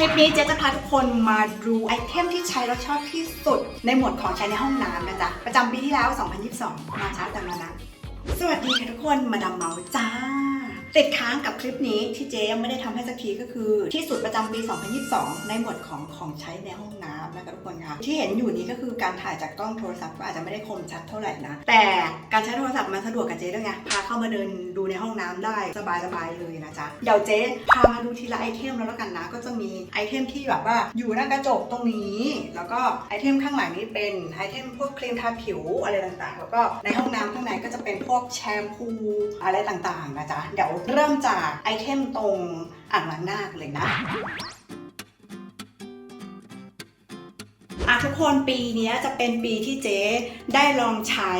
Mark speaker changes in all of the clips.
Speaker 1: คลิปนี้เจ๊จะพาทุกคนมาดูไอเทมที่ใช้แล้วชอบที่สุด ในหมวดของใช้ในห้องน้ำนะจ๊ะ ประจำปีที่แล้ว 2022 มาช้าแต่มานะสวัสดีค่ะทุกคนมาดามเมาส์จ้า ติดค้างกับคลิปนี้ที่เจ๊ยังไม่ได้ทำให้สักทีก็คือ ที่สุดประจำปี 2022 ในหมวดของของใช้ในห้องน้ำ นะคะทุกคนคะที่เห็นอยู่นี้ก็คือการถ่ายจากกล้องโทรศัพท์ก็อาจจะไม่ได้คมชัดเท่าไหร่นะ แต่การใช้โทรศัพท์มันสะดวกกับเจ๊ด้วยไงพาเข้ามาเดินดูในห้องน้ำได้สบายๆเลยนะจ๊ะเดี๋ยวเจ๊พามาดูทีละไอเทมแล้วแล้วกันนะ ก็จะมีไอเทมที่แบบว่าอยู่หน้ากระจกตรงนี้ แล้วก็ไอเทมข้างหลังนี้เป็นไอเทมพวกครีมทาผิวอะไรต่างๆ แล้วก็ในห้องน้ำข้างในก็จะเป็นพวกแชมพูอะไรต่างๆนะจ๊ะเดี๋ยวเริ่มจากไอเทมตรงอ่างล้างหน้ากันเลยนะ อะทุกคนปีนี้จะเป็นปีที่เจ๊ได้ลองใช้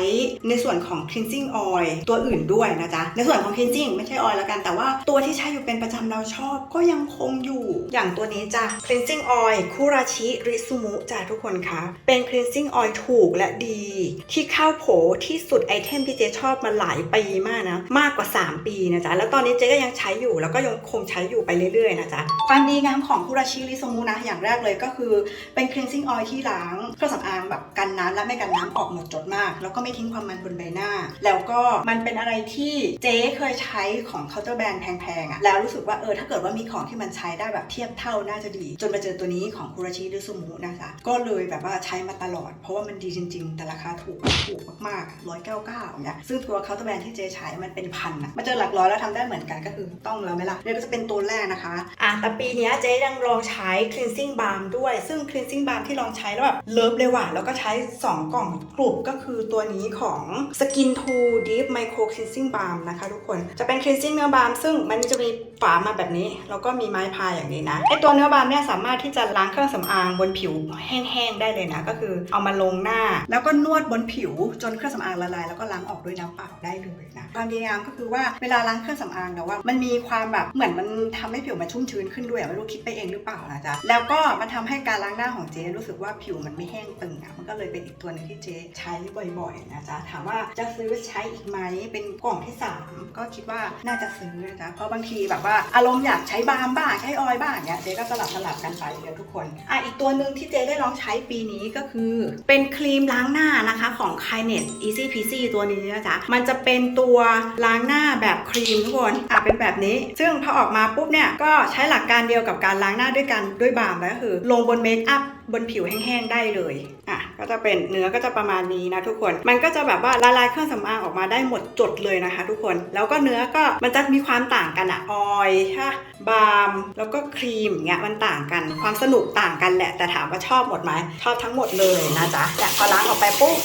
Speaker 1: ในส่วนของ cleansing oil ตัวอื่นด้วยนะจ๊ะ ในส่วนของ cleansing ไม่ใช่ oil แล้วกัน แต่ว่าตัวที่ใช้อยู่เป็นประจำเราชอบก็ยังคงอยู่ อย่างตัวนี้จ้ะ cleansing oil คุราชิริซุมุจ้ะทุกคนคะเป็น cleansing oil ถูกและดี ที่เข้าโผที่สุดไอเทมที่เจ๊ชอบมาหลายปีมากนะ มากกว่า 3 ปีนะจ๊ะ แล้วตอนนี้เจ๊ก็ยังใช้อยู่แล้วก็ยังคงใช้อยู่ไปเรื่อยๆนะจ๊ะ ความดีงามของคุราชิริซุมุนะ อย่างแรกเลยก็คือเป็น cleansing oil ที่ล้างเครื่องสำอางแบบกันน้ำและไม่กันน้ำออกหมดจดมาก แล้วก็ไม่ทิ้งความมันบนใบหน้า แล้วก็มันเป็นอะไรที่เจ๊เคยใช้ของเคาน์เตอร์แบรนด์แพงๆอะแล้วรู้สึกว่าเออถ้าเกิดว่ามีของที่มันใช้ได้แบบเทียบเท่าน่าจะดี จนมาเจอตัวนี้ของคุราชิหรือซูมุนะคะก็เลยแบบว่าใช้มาตลอด เพราะว่ามันดีจริง ๆ แต่ราคาถูกถูกมากๆร้อยเก้าเก้าเนี่ยซึ่งตัวเคาน์เตอร์แบรนด์ที่เจ๊ใช้มันเป็นพันอะมาเจอหลักร้อยแล้วทำได้เหมือนกันก็คือต้องแล้วไหมล่ะเนี่ยก็จะเป็นตัวแรกนะคะอะแต่ปีนี้เจ๊ยังลองใช้ cleansing balm ด้วย ซึ่ง cleansing balm ที่ลองใช้แล้วแบบเลิฟเลยว่ะแล้วก็ใช้ 2 กล่องกลุ่มก็คือตัวนี้ของ Skin to Deep Micro Cleansing Balm นะคะทุกคนจะเป็น cleansing เนื้อบาล์มซึ่งมันจะมีฝามาแบบนี้ แล้วก็มีไม้พายอย่างนี้นะไอตัวเนื้อบาล์มเนี่ยสามารถที่จะล้างเครื่องสำอางบนผิวแห้งๆได้เลยนะ ก็คือเอามาลงหน้า แล้วก็นวดบนผิวจนเครื่องสำอางละลายแล้วก็ล้างออกด้วยน้ำเปล่าได้เลยนะความดีงามก็คือว่าเวลาล้างเครื่องสำอางแล้วว่ามันมีความแบบเหมือนมันทำให้ผิวมันชุ่มชื้นขึ้นด้วยไม่รู้คิดไปเองหรือเปล่านะจ๊ะแล้วก็มันทำให้การล้างหน้าของเจ๊รู้สึกว่าผิวมันไม่แห้งตึงอะมันก็เลยเป็นอีกตัวหนึงที่เจ๊ใช้บ่อยๆนะจ๊ะถามว่าจะซื้อใช้อีกไหมเป็นกล่องที่สามก็คิดว่าน่าจะซื้อนะจ๊ะเพราะบางทีแบบว่าอารมณ์อยากใช้บาล์มบ้างใช้ออยล์บ้างเนี้ยเจ๊ก็สลับสลับกันไปเดี๋ยทุกคนอะอีกตัวหนึ่งที่เจ๊ได้ลองใช้ปีนี้ก็คือ เป็นครีมล้างหน้านะคะของ k i n e s Easy Peasy ตัวนี้นะจ๊ะมันจะเป็นตัวล้างหน้าแบบครีมทุกคนอะเป็นแบบนี้ ซึ่งพอออกมาปุ๊บเนี่ยก็ใช้หลักการเดียวกับการล้างหน้าด้วยกันด้วยบาล์มแล้วก็คือ ลงบนเมคอัพ บนผิวแห้งๆได้เลย อะก็จะเป็นเนื้อก็จะประมาณนี้นะทุกคน มันก็จะแบบว่าละลายเครื่องสำอางออกมาได้หมดจดเลยนะคะ ทุกคน แล้วก็เนื้อก็มันจะมีความต่างกันอะออยล์ค่ะบาล์มแล้วก็ครีมเงี้ยมันต่างกัน ความสนุกต่างกันแหละ แต่ถามว่าชอบหมดไหมชอบทั้งหมดเลยนะจ๊ะเนี่พอล้างออกไปปุ๊บ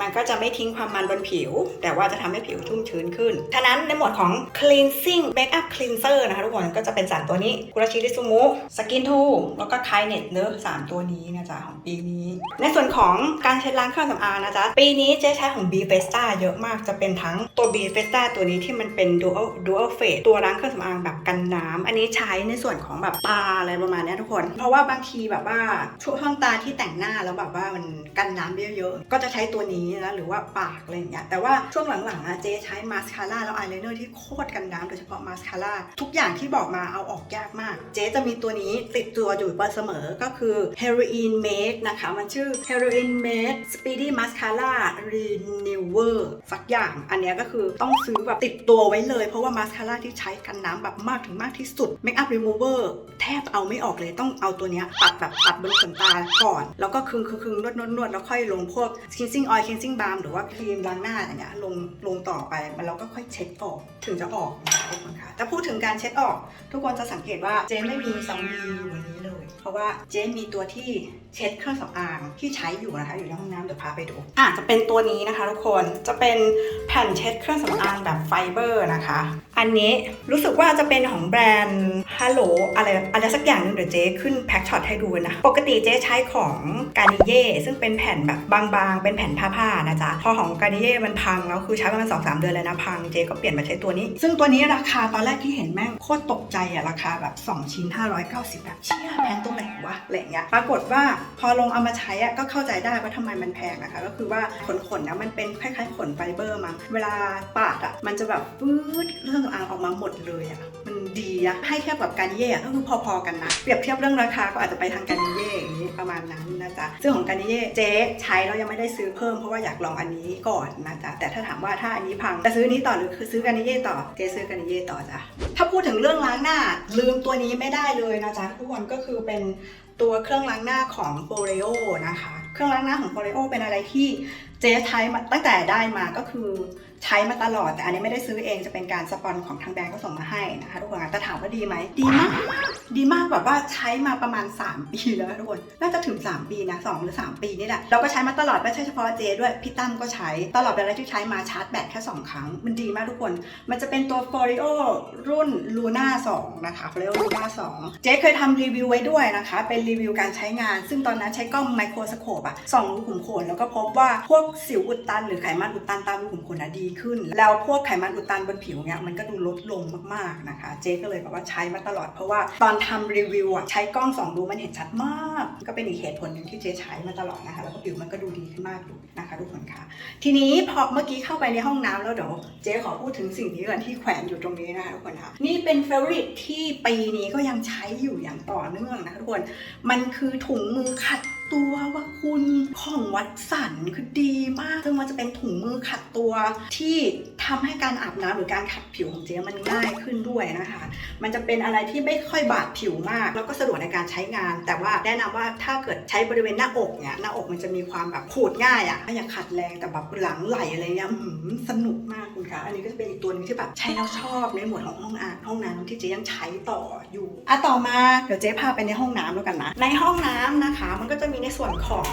Speaker 1: มันก็จะไม่ทิ้งความมันบนผิว แต่ว่าจะทำให้ผิวชุ่มชื้นขึ้นฉะนั้นในหมวดของ cleansing makeup cleanser นะคะทุกคนก็จะเป็น3ตัวนี้กุราชิริซุมุสกินทูแล้วก็ k i n e t เนอะ3ตัวนี้นะจ๊ะของปีนี้ในส่วนของการใช้ล้างเครื่องสำอางนะจ๊ะ ปีนี้เจ๊ใช้ของ b f e s t a เยอะมากจะเป็นทั้งตัว b f e s t a ตัวนี้ที่มันเป็น dual dual phase ตัวล้างเครื่องสำอางแบบกันน้ำอันนี้ใช้ในส่วนของแบบตาอะไรประมาณนี้ทุกคน เพราะว่าบางทีแบบว่าช่วงห้องตาที่แต่งหน้าแล้วแบบว่ามันกันน้ำเยอะๆก็จะใช้ตัวนี้นะหรือว่าปากอะไรอย่างเงี้ยแต่ว่าช่วงหลังๆอะเจ๊ใช้มาสคาร่าแล้วอายไลเนอร์ที่โคตรกันน้ำโดยเฉพาะมาสคาร่าทุกอย่างที่บอกมาเอาออกยากมาก เจ๊จะมีตัวนี้ติดตัวอยู่เสมอก็คือ Heroin Made นะคะมันชื่อ Heroin Made Speedy Mascara Renewer สักอย่าง อันนี้ก็คือต้องซื้อแบบติดตัวไว้เลย เพราะว่ามาสคาร่าที่ใช้กันน้ำแบบมากถึงมากที่สุด Makeup Remover แทบเอาไม่ออกเลยต้องเอาตัวเนี้ยตัดแบบตัดบนขนตาก่อน แล้วก็คึงคึงคึงนวดนวดนวดแล้วค่อยลงพวก cleansing oil cleansing balm หรือว่าครีมล้างหน้าอย่างเงี้ยลงลงต่อไปมันเราก็ค่อยเช็ดออกถึงจะออกนะคะทุกคนค่ะแต่พูดถึงการเช็ดออก ทุกคนจะสังเกตว่าเจ๊ไม่มีซองมีอยู่ในนี้เลย เพราะว่าเจ๊มีตัวที่เช็ดเครื่องสำอางที่ใช้อยู่นะคะ อยู่ในห้องน้ำเดี๋ยวพาไปดูอะจะเป็นตัวนี้นะคะ ทุกคนจะเป็นแผ่นเช็ดเครื่องสำอางแบบไฟเบอร์นะคะ อันนี้รู้สึกว่าจะเป็นของแบรนด์ฮัลโหลอะไรอะไรสักอย่างหนึงเดี๋ยวเจ๊ขึ้นแพ็กช็อตให้ดูนะ ปกติเจ๊ใช้ของกา r ิเย่ซึ่งเป็นแผ่นแบบบางๆ เป็นแผ่นผ้าๆนะจ๊ะพอของกา r ิเย่มันพังแล้วคือใช้ประมาณสองสามเดือนเลยนะพังเจ๊ก็เปลี่ยนมาใช้ตัวนี้ ซึ่งตัวนี้ราคาตอนแรกที่เห็นแม่งโคตรตกใจอะราคาแบบ 2 ชิ้น 590แบบเชี่ยแพงตรงไหนวะอะไรอย่างเงี้ยปรากฏว่าพอลงเอามาใช้อะก็เข้าใจได้ว่าทำไมมันแพงนะคะ ก็คือว่าขนๆนนะมันเป็นคล้ายๆขนไฟเบอร์มั้งเวลาปาดอะมันจะแบบปื๊ดเรื่องสำอางออกมาหมดเลยอะมันดีอะให้เทียบกับการเย่ก็คือพอๆกันนะเปรียบเทียบเรื่องราคาก็อาจจะไปทางการเย่อย่างนี้ประมาณนั้นนะจ๊ะซึ่งของการเย่เจ๊ใช้แล้วยังไม่ได้ซื้อเพิ่มเพราะว่าอยากลองอันนี้ก่อนนะจ๊ะแต่ถ้าถามว่าถ้าอันนี้พังจะซื้อนี้ต่อหรือคือซื้อการนิเย่ต่อเจ๊ซื้อการนิเย่ต่อจ้ะถ้าพูดถึงเรื่องล้างหน้าลืมตัวนี้ไม่ได้เลยนะจ๊ะทุกคนก็คือเป็นตัวเครื่องล้างหน้าของ f o r e o นะคะ เครื่องล้างหน้าของ f o r e o เป็นอะไรที่เจ๊ใช้มาตั้งแต่ได้มาก็คือ ใช้มาตลอด แต่อันนี้ไม่ได้ซื้อเองจะเป็นการสปอนของทางแบรนด์ก็ส่งมาให้นะคะทุกคนแต่ถามว่าดีไหมดีมากดีมากแบบว่าใช้มาประมาณ 3 ปีแล้วทุกคนน่าจะถึง 3 ปีนะ2หรือ 3 ปีนี่แหละเราก็ใช้มาตลอดไม่ใช่เฉพาะเจด้วยพี่ตั้มก็ใช้ตลอดเวลาที่ใช้มาชาร์จแบตแค่2 ครั้ง มันดีมากทุกคน มันจะเป็นตัว f o r e o รุ่น Luna 2 นะคะ f o r e o Luna 2 เจ๊เคยทำรีวิวไว้ด้วยนะคะ เป็นรีวิวการใช้งาน ซึ่งตอนนั้นใช้กล้องไมโครสโคปอะส่องรูขุมขนแล้วก็พบว่าพวกสิวอุดตัน หรือไขมันอุดตันตามรูขุมขนอะดีขึ้น แล้วพวกไขมันอุดตันบนผิวเนี่ยมันก็ดูลดลงมากๆนะคะ เจ๊ก็เลยแบบว่าใช้มาตลอด เพราะว่าตอนทำรีวิวอะใช้กล้องสองดูมันเห็นชัดมาก ก็เป็นอีกเหตุผลหนึ่งที่เจ๊ใช้มาตลอดนะคะ แล้วก็ผิวมันก็ดูดีขึ้นมากอยู่นะคะทุกคนค่ะ ทีนี้พอเมื่อกี้เข้าไปในห้องน้ำแล้วเดี๋ยวเจ๊ขอพูดถึงสิ่งนี้ก่อนที่แขวนอยู่ตรงนี้นะคะทุกคนค่ะนี่เป็นเฟเวอริที่ปีนี้ก็ยังใช้อยู่อย่างต่อเนื่องนะคะทุกคน มันคือถุงมือขัด ตัวว่าคุณของวัดสันคือดีมากซึ่งมันจะเป็นถุงมือขัดตัวที่ทำให้การอาบน้ำหรือการขัดผิวของเจ๊มันง่ายขึ้นด้วยนะคะ มันจะเป็นอะไรที่ไม่ค่อยบาดผิวมาก แล้วก็สะดวกในการใช้งาน แต่ว่าแนะนำว่าถ้าเกิดใช้บริเวณหน้าอกเนี่ยหน้าอกมันจะมีความแบบขูดง่ายอะ่ะไม่อยากขัดแรงแต่แบบหลังไหลอะไรเงี้ยสนุกมากคุณคะอันนี้ก็จะเป็นอีกตัวหนึงที่แบบใช้แล้วชอบในหมวดของห้องอาบห้องน้ำที่เจ๊ยังใช้ต่ออยู่อะต่อมาเดี๋ยวเจ๊พาไปในห้องน้ำแล้วกันนะในห้องน้ำนะคะ มันก็จะมีในส่วนของ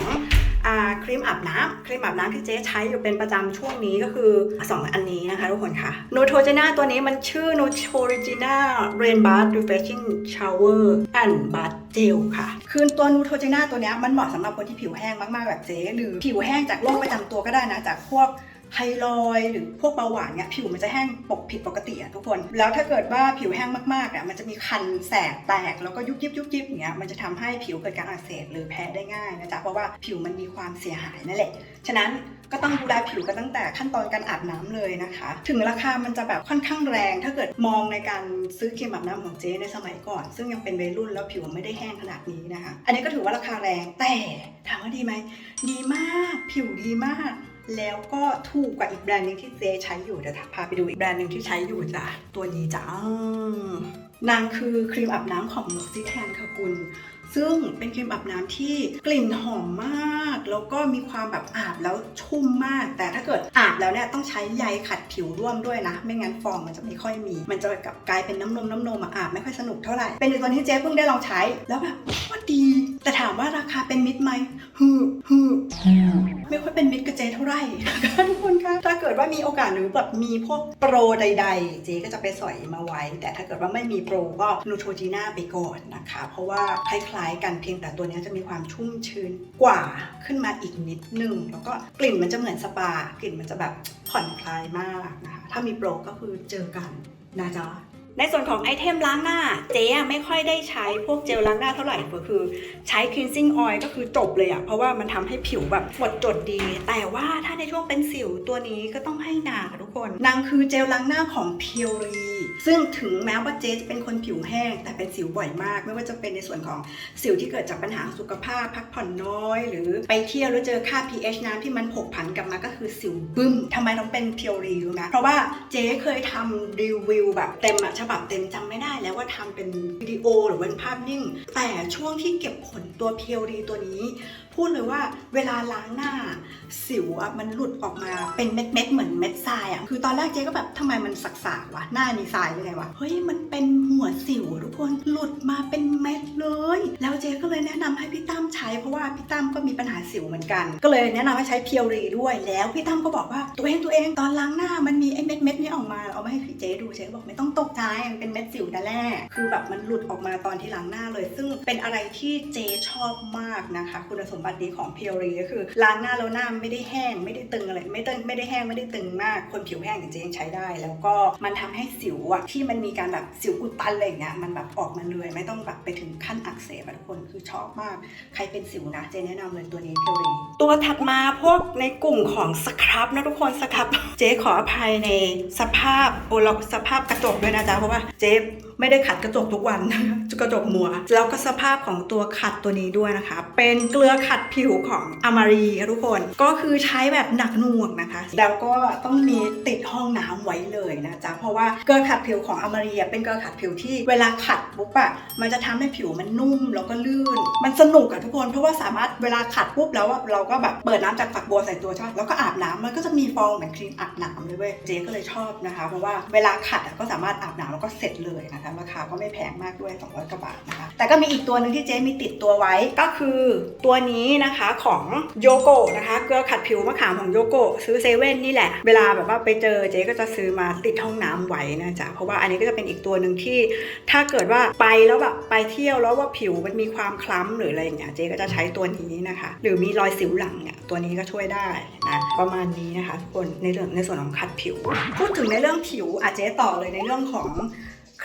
Speaker 1: ครีมอาบน้ำครีมอาบน้ำที่เจ๊ใช้อยู่เป็นประจำช่วงนี้ก็คือสองอันนี้นะคะทุกคนค่ะโนโทเจน่าตัวนี้มันชื่อ Neutrogena Rain Bath Refreshing Shower and Bath Gel ค่ะคือตัวนูโทเจน่าตัวนี้มันเหมาะสำหรับคนที่ผิวแห้งมากๆแบบเจ๊หรือผิวแห้งจากโรคประจำตัวก็ได้นะ จากพวก ไทรอยหรือพวกเบาหวานเนี่ยผิวมันจะแห้งปกผิดปกติอะทุกคน แล้วถ้าเกิดว่าผิวแห้งมากๆอะมันจะมีคันแสบแตกแล้วก็ยุบยิบยุบยิบอย่างเงี้ยมันจะทำให้ผิวเกิดการอักเสบหรือแพ้ได้ง่ายนะจ๊ะเพราะว่าผิวมันมีความเสียหายนั่นแหละฉะนั้นก็ต้องดูแลผิวกันตั้งแต่ขั้นตอนการอาบน้ำเลยนะคะ ถึงราคามันจะแบบค่อนข้างแรง ถ้าเกิดมองในการซื้อครีมอาบน้ำของเจ๊ในสมัยก่อน ซึ่งยังเป็นวัยรุ่นแล้วผิวไม่ได้แห้งขนาดนี้นะคะ อันนี้ก็ถือว่าราคาแรงแต่ถามว่าดีไหมดีมาก ผิวดีมาก แล้วก็ถูกกว่าอีกแบรนด์หนึงที่เจ๊ใช้อยู่เดี๋ยวพาไปดูอีกแบรนด์หนึ่งที่ใช้อยู่จ้ะตัวนี้จ้านางคือครีมอาบน้ำของ l o ซิแทนค่ะคุณ ซึ่งเป็นครีมอาบน้ำที่กลิ่นหอมมาก แล้วก็มีความแบบอาบแล้วชุ่มมาก แต่ถ้าเกิดอาบแล้วเนี่ยต้องใช้ใยขัดผิวร่วมด้วยนะ ไม่งั้นฟองมันจะไม่ค่อยมี มันจะกลับกลายเป็นน้ำนมน้ำนมออาบไม่ค่อยสนุกเท่าไหร่ เป็นตัวที่เจ๊เพิ่งได้ลองใช้แล้วแบบว่าดี แต่ถามว่าราคาเป็นมิตรไหมฮือฮือไม่ค่อยเป็นมิตรกับเจ๊เท่าไหร่นะคะทุกคนคะถ้าเกิดว่ามีโอกาสหรือแบบมีพวกโปรใด ๆ เจ๊ก็จะไปสอยมาไว้ แต่ถ้าเกิดว่าไม่มีโปรก็นูโทจีน่าไปก่อนนะคะ เพราะว่าคล้ายๆกันเพียงแต่ตัวนี้จะมีความชุ่มชื้นกว่าขึ้นมาอีกนิดนึง แล้วก็กลิ่นมันจะเหมือนสปา กลิ่นมันจะแบบผ่อนคลายมากนะคะ ถ้ามีโปรก็คือเจอกันนะจ๊ะในส่วนของไอเทมล้างหน้า เจ๊ไม่ค่อยได้ใช้พวกเจลล้างหน้าเท่าไหร่ก็คือใช้ cleansing oil ก็คือจบเลยอะเพราะว่ามันทำให้ผิวแบบหมดจดดี แต่ว่าถ้าในช่วงเป็นสิวตัวนี้ก็ต้องให้นางค่ะทุกคน นางคือเจลล้างหน้าของเพียวรี ซึ่งถึงแม้ว่าเจ๊จะเป็นคนผิวแห้ง แต่เป็นสิวบ่อยมาก ไม่ว่าจะเป็นในส่วนของสิวที่เกิดจากปัญหาสุขภาพ พักผ่อนน้อย หรือไปเที่ยวแล้วเจอค่า pH น้ำที่มันผกผันกลับมาก็คือสิวบึ้มทำไมต้องเป็นเพียวรีรู้ไหมเพราะว่าเจ๊เคยทำรีวิวแบบเต็มอะฉบับเต็มจำไม่ได้แล้วว่าทำเป็นวิดีโอหรือเป็นภาพนิ่ง แต่ช่วงที่เก็บผลตัวเพียวรีตัวนี้ พูดเลยว่าเวลาล้างหน้า สิวอะมันหลุดออกมาเป็นเม็ดเม็ดเหมือนเม็ดทรายอะคือตอนแรกเจ๊ก็แบบทำไมมันสักๆวะหน้ามีทรายยังไงวะเฮ้ยมันเป็นหัวสิวทุกคนหลุดมาเป็นเม็ดเลย แล้วเจ๊ก็เลยแนะนำให้พี่ตั้มใช้เพราะว่าพี่ตั้มก็มีปัญหาสิวเหมือนกัน ก็เลยแนะนำให้ใช้เพียวรีด้วยแล้วพี่ตั้มก็บอกว่าตัวเองตัวเองตอนล้างหน้ามันมีไอ้เม็ดเม็ดนี้ออกมาเอามาให้พี่เจ๊ดูเจ๊บอกไม่ต้องตกใจมันเป็นเม็ดสิวนั่นแหละคือแบบมันหลุดออกมาตอนที่ล้างหน้าเลย ซึ่งเป็นอะไรที่เจ๊ชอบมากนะคะ คุณสมบัติดีของเพียวรีก็คือล้างหน้าแล้วหน้าไม่ได้แห้งไม่ได้ตึงอะไรไม่ตึงไม่ได้แห้งไม่ได้ตึงมาก คนผิวแห้งอย่างเจ๊ยังใช้ได้ แล้วก็มันทำให้สิวอะที่มันมีการแบบสิวอุดตันอะไรเงี้ยมันแบบออกมาเลยไม่ต้องแบบไปถึงขั้นอักเสบอะทุกคนคือชอบมาก ใครเป็นสิวนะเจ๊แนะนำเลยตัวนี้เพียวรีตัวถัดมาพวกในกลุ่มของสครับนะทุกคนสครับเจ๊ขออภัยในสภาพโอลสภาพกระจกด้วยนะจ๊ะเพราะว่าเจ๊ ไม่ได้ขัดกระจกทุกวันกระจกมัว แล้วก็สภาพของตัวขัดตัวนี้ด้วยนะคะ เป็นเกลือขัดผิวของอมารีค่ะทุกคนก็คือใช้แบบหนักหน่วงนะคะ แล้วก็ต้องมีติดห้องน้ำไว้เลยนะจ๊ะเพราะว่าเกลือขัดผิวของอมารีเป็นเกลือขัดผิวที่เวลาขัดปุ๊บอะมันจะทำให้ผิวมันนุ่มแล้วก็ลื่น มันสนุกอะทุกคน เพราะว่าสามารถเวลาขัดปุ๊บแล้วอะเราก็แบบเปิดน้ำจากฝักบัวใส่ตัวใช่ปะแล้วก็อาบน้ำมันก็จะมีฟองเหมือนครีมอาบน้ำเลยเว้ยเจ๊ก็เลยชอบนะคะ เพราะว่าเวลาขัดก็สามารถอาบน้ำแล้วก็เสร็จเลยนะคะราคาก็ไม่แพงมากด้วย 200กว่าบาทนะคะ แต่ก็มีอีกตัวหนึ่งที่เจ๊มีติดตัวไว้ก็คือตัวนี้นะคะของโยโกะนะคะเกลือขัดผิวมะขามของโยโกะซื้อเซเว่นนี่แหละ เวลาแบบว่าไปเจอเจ๊ก็จะซื้อมาติดห้องน้ำไว้นะจ๊ะเพราะว่าอันนี้ก็จะเป็นอีกตัวหนึ่งที่ถ้าเกิดว่าไปแล้วแบบไปเที่ยวแล้วว่าผิวมันมีความคล้ำหรืออะไรอย่างเงี้ยเจ๊ก็จะใช้ตัวนี้นะคะ หรือมีรอยสิวหลังเนี่ยตัวนี้ก็ช่วยได้นะประมาณนี้นะคะทุกคนในเรื่องในส่วนของขัดผิว พูดถึงในเรื่องผิวอาเจ๊ต่อเลยในเรื่องของ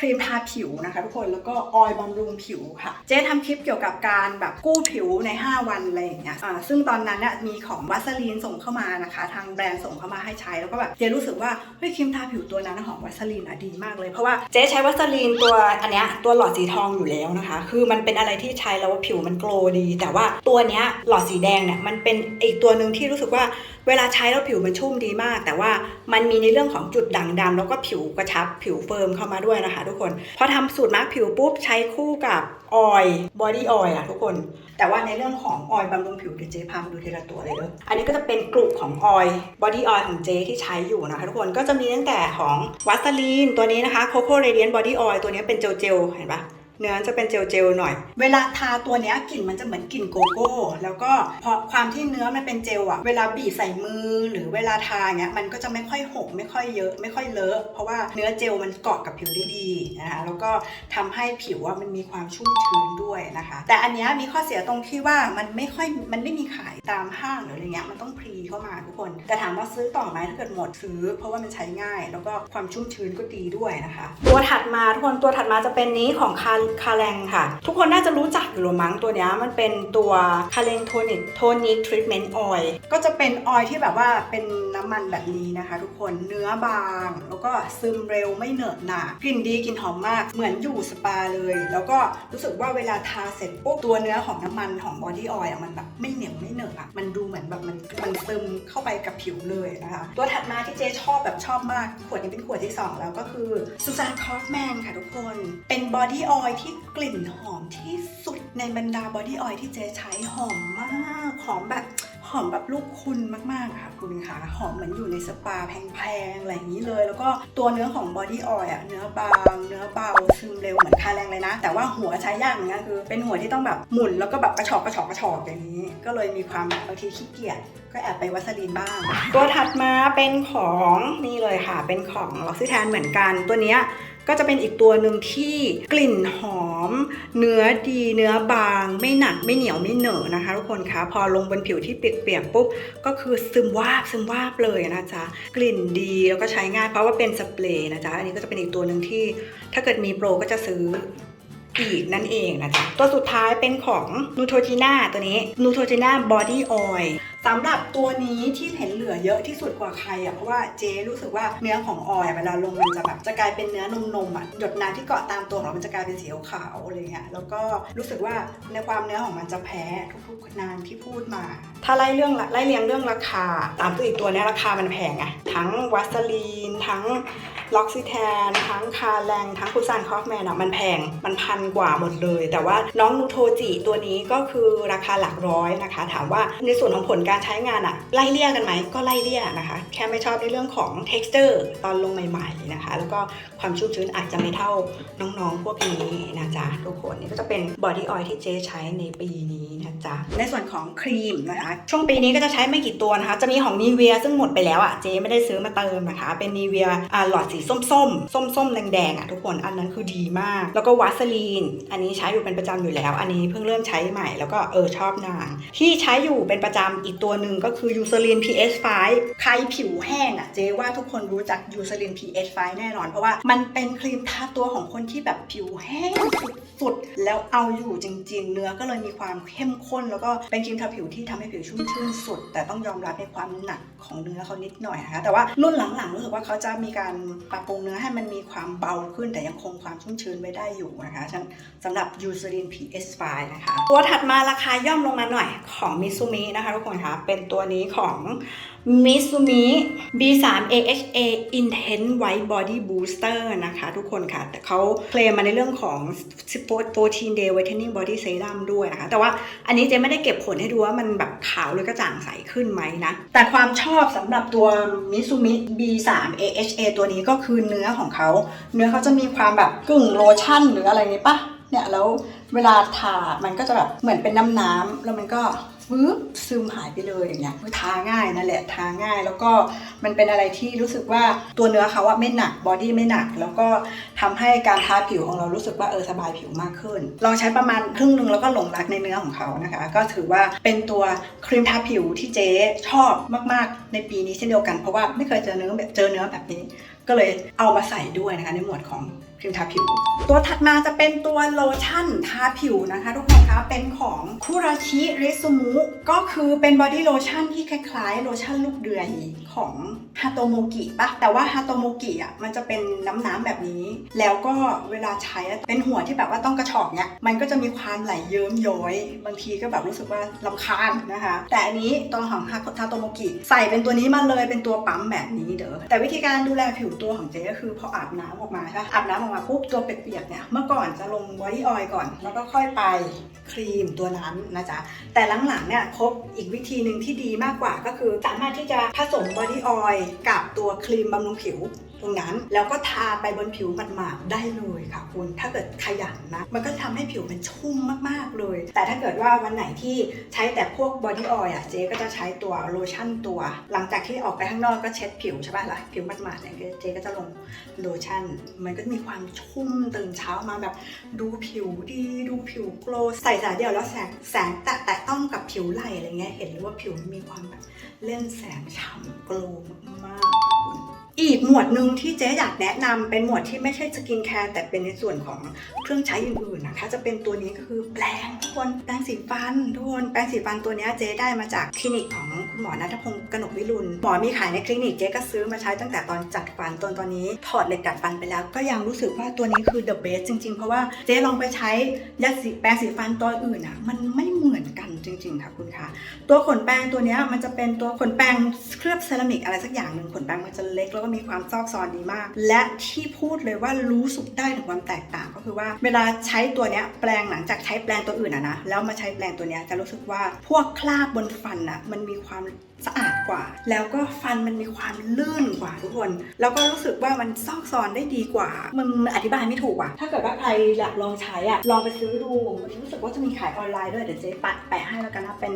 Speaker 1: รีมทาผิวนะคะทุกคนแล้วก็ออยล์บำรุงผิวค่ะ เจ๊ทำคลิปเกี่ยวกับการแบบกู้ผิวใน 5 วันอะไรอย่างเงี้ยอ่าซึ่งตอนนั้นเนี่ยมีของวัสลีนส่งเข้ามานะคะ ทางแบรนด์ส่งเข้ามาให้ใช้แล้วก็แบบเจ๊รู้สึกว่าเฮ้ยครีมทาผิวตัวนั้นของวัสลีนอะดีมากเลยเพราะว่าเจ๊ใช้วัสลีนตัวอันเนี้ยตัวหลอดสีทองอยู่แล้วนะคะ คือมันเป็นอะไรที่ใช้แล้วว่าผิวมันโกลว์ดี แต่ว่าตัวเนี้ยหลอดสีแดงเนี่ยมันเป็นอีกตัวหนึ่งที่รู้สึกว่าเวลาใช้แล้วผิวมันชุ่มดีมาก แต่ว่ามันมีในเรื่องของจุดด่างดำแล้วก็ผิวกระชับผิวเฟิร์มเข้ามาด้วยนะคะทุกคน พอทำสูตรมาร์กผิวปุ๊บใช้คู่กับออยล์บอดี้ออยล์อะทุกคน แต่ว่าในเรื่องของออยล์บำรุงผิวเดี๋ยวเจ๊พามาดูทีละตัวเลยเด้ออันนี้ก็จะเป็นกลุ่มของออยล์บอดี้ออยล์ของเจ๊ที่ใช้อยู่นะคะทุกคนก็จะมีตั้งแต่ของวัสลีนตัวนี้นะคะโคโค่เรเดียนบอดี้ออยล์ตัวนี้เป็นเจลเจลเห็นปะ เนื้อจะเป็นเจลเจลๆหน่อย เวลาทาตัวเนี้ยกลิ่นมันจะเหมือนกลิ่นโกโก้ แล้วก็เพราะความที่เนื้อมันเป็นเจลอะเวลาบีบใส่มือหรือเวลาทาเงี้ยมันก็จะไม่ค่อยหกไม่ค่อยเยอะ ไม่ค่อยเลอะ เพราะว่าเนื้อเจลมันเกาะกับผิวได้ดีนะคะแล้วก็ทำให้ผิวอะมันมีความชุ่มชื้นด้วยนะคะ แต่อันเนี้ยมีข้อเสียตรงที่ว่ามันไม่ค่อยมันไม่มีขายตามห้างหรืออะไรเงี้ยมันต้องพรีเข้ามาทุกคนแต่ถามว่าซื้อต่อไหมถ้าเกิดหมดซื้อ เพราะว่ามันใช้ง่าย แล้วก็ความชุ่มชื้นก็ดีด้วยนะคะ ตัวถัดมาทุกคนตัวถัดมาจะเป็นนี้ของคาคาแรงค่ะ ทุกคนน่าจะรู้จักอยู่หรือมั้งตัวนี้มันเป็นตัวคาเลนโทนิกโทนิกทรีทเมนต์ออยล์ก็จะเป็นออยล์ที่แบบว่าเป็นน้ำมันแบบนี้นะคะ ทุกคนเนื้อบาง แล้วก็ซึมเร็วไม่เหนอะหนากลิ่นดีกลิ่นหอมมาก เหมือนอยู่สปาเลย แล้วก็รู้สึกว่าเวลาทาเสร็จปุ๊บตัวเนื้อของน้ำมันของบอดี้ออยล์มันแบบไม่เหนียวไม่เหนอะอะมันดูเหมือนแบบมันมันซึมเข้าไปกับผิวเลยนะคะ ตัวถัดมาที่เจ๊ชอบแบบชอบมาก ขวดนี้เป็นขวดที่ 2 แล้วก็คือซูซานคอฟแมนค่ะทุกคนเป็นบอดี้ออยล์ที่กลิ่นหอมที่สุดในบรรดาบอดี้ออยล์ที่เจ๊ใช้หอมมากหอมแบบหอมแบบลูกคุณมาก ๆ ค่ะคุณค่ะ หอมเหมือนอยู่ในสปาแพง ๆ อะไรอย่างนี้เลย แล้วก็ตัวเนื้อของบอดี้ออยล์อะเนื้อบาง เนื้อเบา ซึมเร็วเหมือนคาแรงเลยนะ แต่ว่าหัวใช้ยากเหมือนกันคือ เป็นหัวที่ต้องแบบหมุนแล้วก็แบบกระชอกกระชอกกระชอกอย่างนี้ ก็เลยมีความบบบางทีขี้เกียจก็แอบไปวัสลีนบ้าง ตัวถัดมาเป็นของนี่เลยค่ะ เป็นของล็อกซิแทนเหมือนกันตัวเนี้ย ก็จะเป็นอีกตัวหนึ่งที่กลิ่นหอม เนื้อดีเนื้อบาง ไม่หนักไม่เหนียวไม่เหนอะนะคะทุกคนคะพอลงบนผิวที่เปียกๆปุ๊บก็คือซึมวาบซึมวาบเลยนะจ๊ะกลิ่นดีแล้วก็ใช้ง่ายเพราะว่าเป็นสเปรย์นะจ๊ะอันนี้ก็จะเป็นอีกตัวหนึ่งที่ถ้าเกิดมีโปรก็จะซื้ออีกนั่นเองนะจ๊ะตัวสุดท้ายเป็นของ Neutrogena ตัวนี้ Neutrogena Body Oil สำหรับตัวนี้ที่เห็นเหลือเยอะที่สุดกว่าใครอะเพราะว่าเจ๊รู้สึกว่าเนื้อของออยเวลาลงมันจะแบบจะกลายเป็นเนื้อนมนมอะหยดน้ำที่เกาะตามตัวของเรามันจะกลายเป็นสีขาวอะไรเงี้ยแล้วก็รู้สึกว่าในความเนื้อของมันจะแพ้ทุกๆนางที่พูดมา ถ้าไล่เรื่องไล่เรียงเรื่องราคา ตามตัวอีกตัวเนี้ยราคามันแพงอะทั้งวัสลีนทั้งล็อกซิแทนทั้งคาแรงทั้งคูซานคอฟแมนอะมันแพงมันพันกว่าหมดเลย แต่ว่าน้องนูโทจิตัวนี้ก็คือราคาหลักร้อยนะคะ ถามว่าในส่วนของผลการการใช้งานอะไล่เลี่ยกันไหมก็ไล่เลี่ยนะคะ แค่ไม่ชอบในเรื่องของ texture ตอนลงใหม่ๆนะคะ แล้วก็ความชุ่มชื้นอาจจะไม่เท่าน้องๆพวกนี้นะจ๊ะทุกคนนี่ก็จะเป็นบอดี้ออยล์ที่เจ๊ใช้ในปีนี้นะจ๊ะในส่วนของครีมนะคะ ช่วงปีนี้ก็จะใช้ไม่กี่ตัวนะคะ จะมีของนีเวียซึ่งหมดไปแล้วอะเจ๊ไม่ได้ซื้อมาเติมนะคะ เป็นนีเวียหลอดสีส้มส้มส้มส้มๆแดงๆอะทุกคนอันนั้นคือดีมาก แล้วก็วาสลีน อันนี้ใช้อยู่เป็นประจำอยู่แล้ว อันนี้เพิ่งเริ่มใช้ใหม่แล้วก็เออชอบนาง ที่ใช้อยู่เป็นประจำอีกตัวหนึ่งก็คือยูซ l ลิน PS5 ใครผิวแห้งอะเจ๊ว่าทุกคนรู้จักยูซ l ลิน PS5 แน่นอน เพราะว่ามันเป็นครีมทาตัวของคนที่แบบผิวแห้งสุดๆ แล้วเอาอยู่จริง ๆ เนื้อก็เลยมีความเข้มข้น แล้วก็เป็นครีมทาผิวที่ทำให้ผิวชุ่มชื่นสุด แต่ต้องยอมรับในความหนักของเนื้อเขานิดหน่อยนะคะแต่ว่ารุ่นหลังๆรู้สึกว่าเขาจะมีการปรับปรุงเนื้อให้มันมีความเบาขึ้น แต่ยังคงความชุ่มชื้นไว้ได้อยู่นะคะฉันสำหรับ u s e r i n PS5 นะคะตัวถัดมาราคาย่อมลงมาหน่อยของมิซูมินะคะทุกคนคะเป็นตัวนี้ของมิซูมิ B3 AHA Intense White Body Booster นะคะทุกคนค่ะ แต่เขาเคลมมาในเรื่องของ 14 Day Whitening Body Serum ด้วยนะคะ แต่ว่าอันนี้เจ๊ไม่ได้เก็บผลให้ดูว่ามันแบบขาวหรือกระจ่างใสขึ้นไหมนะ แต่ความชอบสำหรับตัวมิซูมิ B3 AHA ตัวนี้ก็คือเนื้อของเขา เนื้อเขาจะมีความแบบกึ่งโลชั่นหรืออะไรนี้ปะเนี่ยแล้วเวลาทา มันก็จะแบบเหมือนเป็นน้ำน้ำแล้วมันก็ ฟึบซึมหายไปเลยอย่างเงี้ยทาง่ายนั่นแหละทาง่าย แล้วก็มันเป็นอะไรที่รู้สึกว่าตัวเนื้อเขาอะไม่หนักบอดี้ไม่หนัก แล้วก็ทำให้การทาผิวของเรารู้สึกว่าเออสบายผิวมากขึ้น ลองใช้ประมาณครึ่งนึงแล้วก็หลงรักในเนื้อของเขานะคะ ก็ถือว่าเป็นตัวครีมทาผิวที่เจ๊ชอบมากๆในปีนี้เช่นเดียวกันเพราะว่าไม่เคยเจอเนื้อแบบเจอเนื้อแบบนี้ ก็เลยเอามาใส่ด้วยนะคะในหมวดของครีมทาผิว ตัวถัดมาจะเป็นตัวโลชั่นทาผิวนะคะทุกคน คะเป็นของคุราชิเรซูมุก็คือเป็นบอดี้โลชั่นที่คล้ายๆ โลชั่นลูกเดือย ของฮาโตโมกิปะแต่ว่าฮาโตโมกิอะมันจะเป็นน้ำๆแบบนี้ แล้วก็เวลาใช้เป็นหัวที่แบบว่าต้องกระชอกเนี่ยมันก็จะมีความไหลเยิ้มย้อย บางทีก็แบบรู้สึกว่าลำคาญนะคะ แต่อันนี้ตัวของฮาโตโมกิใส่เป็นตัวนี้มาเลยเป็นตัวปั๊มแบบนี้เด้อแต่วิธีการดูแลผิวตัวของเจ๊ก็คือพออาบน้ำออกมาใช่ะอาบน้ำออกมาปุ๊บตัวเปียกๆเนี่ยเมื่อก่อนจะลงบอดี้ออยล์ก่อน แล้วก็ค่อยไปครีมตัวนั้นนะจ๊ะแต่หลังๆเนี่ยพบอีกวิธีหนึ่งที่ดีมากกว่าก็คือสามารถที่จะผสมบอดี้ออยล์กับตัวครีมบำรุงผิว ตรงนั้น แล้วก็ทาไปบนผิวหมาดๆได้เลยค่ะคุณ ถ้าเกิดขยันนะ มันก็ทำให้ผิวมันชุ่มมากๆเลย แต่ถ้าเกิดว่าวันไหนที่ใช้แต่พวกบอดี้ออยล์อะเจ๊ก็จะใช้ตัวโลชั่นตัว หลังจากที่ออกไปข้างนอกก็เช็ดผิวใช่ป่ะล่ะผิวหมาดๆเนี่ยเจ๊ก็จะลงโลชั่น มันก็มีความชุ่มตื่นเช้ามาแบบดูผิวดีดูผิวโกลใส่สายเดียวแล้วแสงแสงแตะแตะต้องกับผิวไหล่อะไรเงี้ยเห็นเลยว่าผิวมีความแบบเล่นแสงฉ่ำโกลมากๆ อีกหมวดหนึ่งที่เจ๊อยากแนะนำเป็นหมวดที่ไม่ใช่สกินแคร์แต่เป็นในส่วนของเครื่องใช้อื่นๆนะคะ จะเป็นตัวนี้ก็คือแปรงทุกคนแปรงสีฟันทุกคนแปรงสีฟันตัวนี้เจ๊ได้มาจากคลินิกของคุณหมอนัทพงศ์กนกวิรุณหมอมีขายในคลินิกเจ๊ก็ซื้อมาใช้ตั้งแต่ตอนจัดฟันตอนตอนนี้ ถอดเหล็กดัดฟันไปแล้ว ก็ยังรู้สึกว่าตัวนี้คือ the best จริง ๆ เพราะว่าเจ๊ลองไปใช้ยาสีแปรงสีฟันตัวอื่นอะมันไม่เหมือนกันจริง ๆ ค่ะคุณคะตัวขนแปรงตัวนี้มันจะเป็นตัวขนแปรงเคลือบเซรามิกอะไรสักอย่างหนึ่งขนแปรงมันจะเล็กแล้วก็มีความซอกซอนดีมาก และที่พูดเลยว่ารู้สึกได้ถึงความแตกต่างก็คือว่า เวลาใช้ตัวนี้แปรงหลังจากใช้แปรงตัวอื่นอะนะแล้วมาใช้แปรงตัวนี้จะรู้สึกว่าพวกคราบบนฟันอะมันมีความ um, สะอาดกว่า แล้วก็ฟันมันมีความลื่นกว่าทุกคน แล้วก็รู้สึกว่ามันซอกซอนได้ดีกว่า มันอธิบายไม่ถูกอะถ้าเกิดว่าใครอยากลองใช้อะลองไปซื้อดู รู้สึกว่าจะมีขายออนไลน์ด้วย เดี๋ยวเจ๊ปัดแปะให้แล้วกันนะเป็น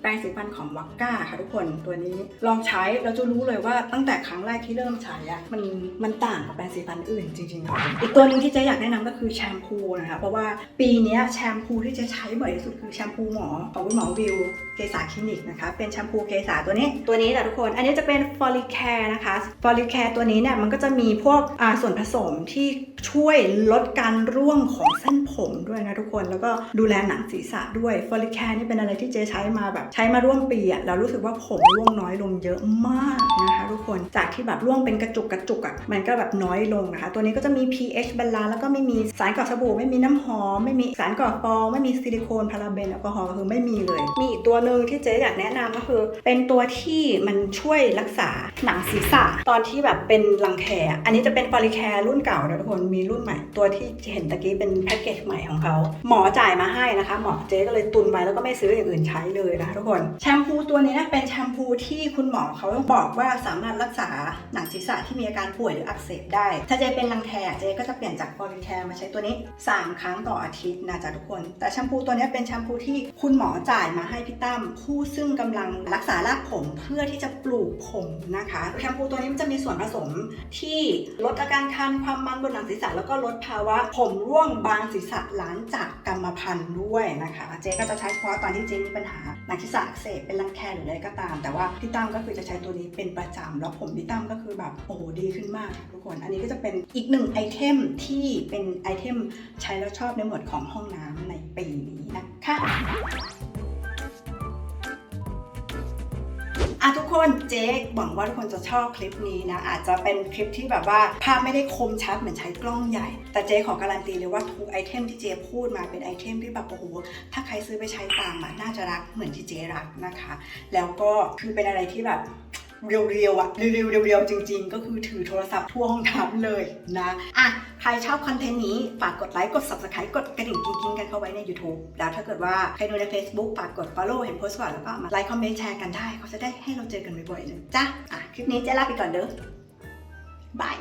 Speaker 1: แปรงสีฟันของวักก้าค่ะทุกคนตัวนี้ ลองใช้เราจะรู้เลยว่าตั้งแต่ครั้งแรกที่เริ่มใช้อะมันมันต่างกับแปรงสีฟันอื่นจริงๆค่ะอีกตัวหนึ่งที่เจ๊อยากแนะนำก็คือแชมพูนะคะเพราะว่าปีนี้แชมพูที่เจ๊ใช้บ่อยที่สุดคือแชมพูหมอของคุณหมอวิวเกษาคลินิกนะคะ เป็นแชมพูเกษาตัวนี้ตัวนี้แหละทุกคน อันนี้จะเป็นฟอลิแคร์นะคะฟอลิแคร์ตัวนี้เนี่ยมันก็จะมีพวกส่วนผสมที่ช่วยลดการร่วงของเส้นผมด้วยนะทุกคนแล้วก็ดูแลหนังศีรษะด้วยฟอลิแคร์นี่เป็นอะไรที่เจ๊ใช้มาแบบใช้มาร่วมปีอะแล้วรู้สึกว่าผมร่วงน้อยลงเยอะมากนะคะทุกคนจากที่แบบร่วงเป็นกระจุกกระจุกอะมันก็แบบน้อยลงนะคะ ตัวนี้ก็จะมี pH บาลานซ์แล้วก็ไม่มีสารก่อสบู่ไม่มีน้ำหอม ไม่มีสารก่อฟองไม่มีซิลิโคนพาราเบนแอลกอฮอล์คือไม่มีเลย มีอีกตัวหนึ่งที่เจ๊อยากแนะนำก็คือ เป็นตัวัวที่มันช่วยรักษาหนังศีรษะ ตอนที่แบบเป็นรังแคอันนี้จะเป็นฟอลิแคร์รุ่นเก่านะทุกคนมีรุ่นใหม่ ตัวที่เห็นตะกี้เป็นแพ็กเกจใหม่ของเขาหมอจ่ายมาให้นะคะ หมอเจ๊ก็เลยตุนไว้แล้วก็ไม่ซื้ออย่างอื่นใช้เลยนะคะทุกคนแชมพูตัวนี้เป็นแชมพูที่คุณหมอเขาบอกว่าสามารถรักษาหนังศีรษะที่มีอาการป่วยหรืออักเสบได้ ถ้าเจ๊เป็นรังแคเจ๊ก็จะเปลี่ยนจากฟอลิแคร์มาใช้ตัวนี้ 3 ครั้งต่ออาทิตย์นะจ๊ะทุกคน แต่แชมพูตัวนี้เป็นแชมพูที่คุณหมอจ่ายมาให้พี่ตั้มผู้ซึ่งกำลังรักษารากผมเพื่อที่จะปลูกผมนะคะแชมพูตัวนี้มันจะมีส่วนผสมที่ลดอาการคันความมันบนหนังศีรษะแล้วก็ลดภาวะผมร่วงบางศีรษะหลังจากกรรมพันธุ์ด้วยนะคะ เจ๊ก็จะใช้เฉพาะตอนที่เจ๊มีปัญหาหนังศีรษะเสบเป็นรังแคหรืออะไรก็ตาม แต่ว่าพี่ตั้มก็คือจะใช้ตัวนี้เป็นประจำแล้วผมพี่ตั้มก็คือแบบโอ้โหดีขึ้นมากทุกคน อันนี้ก็จะเป็นอีกหนึ่งไอเทมที่เป็นไอเทมใช้แล้วชอบในหมวดของห้องน้ำในปีนี้นะคะ อะทุกคนเจ๊หวังว่าทุกคนจะชอบคลิปนี้นะ อาจจะเป็นคลิปที่แบบว่าภาพไม่ได้คมชัดเหมือนใช้กล้องใหญ่ แต่เจ๊ขอการันตีเลยว่าทุกไอเทมที่เจ๊พูดมาเป็นไอเทมที่แบบโอ้โหถ้าใครซื้อไปใช้ตามอะน่าจะรักเหมือนที่เจ๊รักนะคะ แล้วก็คือเป็นอะไรที่แบบ เรียวๆอะเรียวๆเรียวๆจริง ๆ ก็คือถือโทรศัพท์ทั่วห้องน้ำเลยนะอะใครชอบคอนเทนต์นี้ ฝากกดไลค์กด subscribe กดกระดิ่งกิ๊งๆกันเข้าไว้ใน YouTube แล้วถ้าเกิดว่าใครดูใน Facebook ฝากกด follow เห็นโพสต์ก่อนแล้วก็มาไลค์คอมเมนต์แชร์กันได้เขาจะได้ให้เราเจอกันบ่อยๆเลยจ้ะอะคลิปนี้เจ๊ลาไปก่อนเด้อบาย